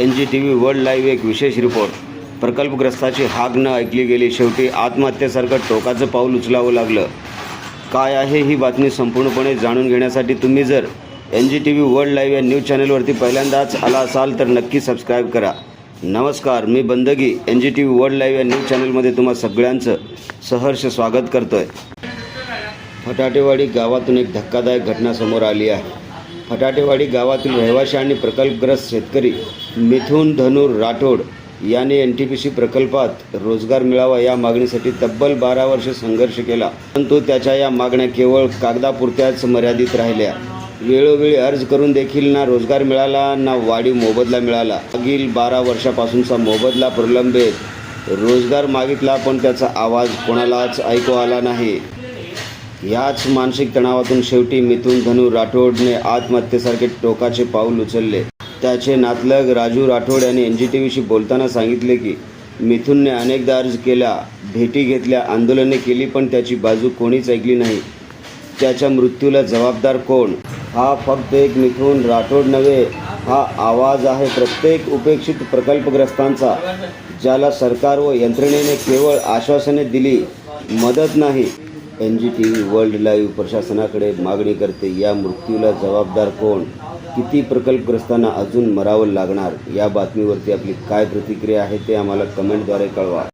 N G T V world live एक विशेष report. प्रकल्पग्रस्ताची हाक न ऐकली गेली शेवटी आत्महत्येसारखं टोकाचं पाऊल उचलावं लागलं. काय आहे ही बातमी संपूर्णपणे जाणून घेण्यासाठी तुम्ही जर N G T V world live या न्यूज चॅनलवरती पहिल्यांदाच आला असाल तर नक्की सबस्क्राईब करा. नमस्कार मी Bandagi N G T V world live या न्यूज चॅनलमध्ये तुम्हा सगळ्यांचं सहर्ष स्वागत करतोय. फटाटेवाडी गावातून एक धक्कादायक घटना समोर आली आहे. फटाटेवाडी गावातील रहिवाशी आणि प्रकल्पग्रस्त शेतकरी मिथुन धनुर राठोड याने एन टी पी सी प्रकल्पात रोजगार मिळावा या मागणीसाठी तब्बल बारा वर्ष संघर्ष केला. परंतु त्याच्या या मागण्या केवळ कागदापुरत्याच मर्यादित राहिल्या. वेळोवेळी अर्ज करून देखील ना रोजगार मिळाला ना वाढीव मोबदला मिळाला. मागील बारा वर्षापासूनचा मोबदला प्रलंबित. रोजगार मागितला पण त्याचा आवाज कोणालाच ऐकू आला नाही. याच मानसिक तणावातून शेवटी मिथुन धनु राठोडने आत्महत्येसारखे टोकाचे पाऊल उचलले. त्याचे नातलग राजू राठोड यांनी एन जी टी व्हीशी बोलताना सांगितले की मिथुनने अनेकदा अर्ज केला भेटी घेतल्या आंदोलने केली पण त्याची बाजू कोणीच ऐकली नाही. त्याच्या मृत्यूला जबाबदार कोण? हा फक्त एक मिथुन राठोड नव्हे हा आवाज आहे प्रत्येक उपेक्षित प्रकल्पग्रस्तांचा ज्याला सरकार व यंत्रणेने केवळ आश्वासने दिली मदत नाही. N G T V world live प्रशासनाकडे मागणी करते. या मृत्यूला जबाबदार कोण? किती प्रकल्पग्रस्तांना अजून मरावं लागणार? या बातमीवरती आपली काय प्रतिक्रिया आहे ते आम्हाला कमेंटद्वारे कळवा.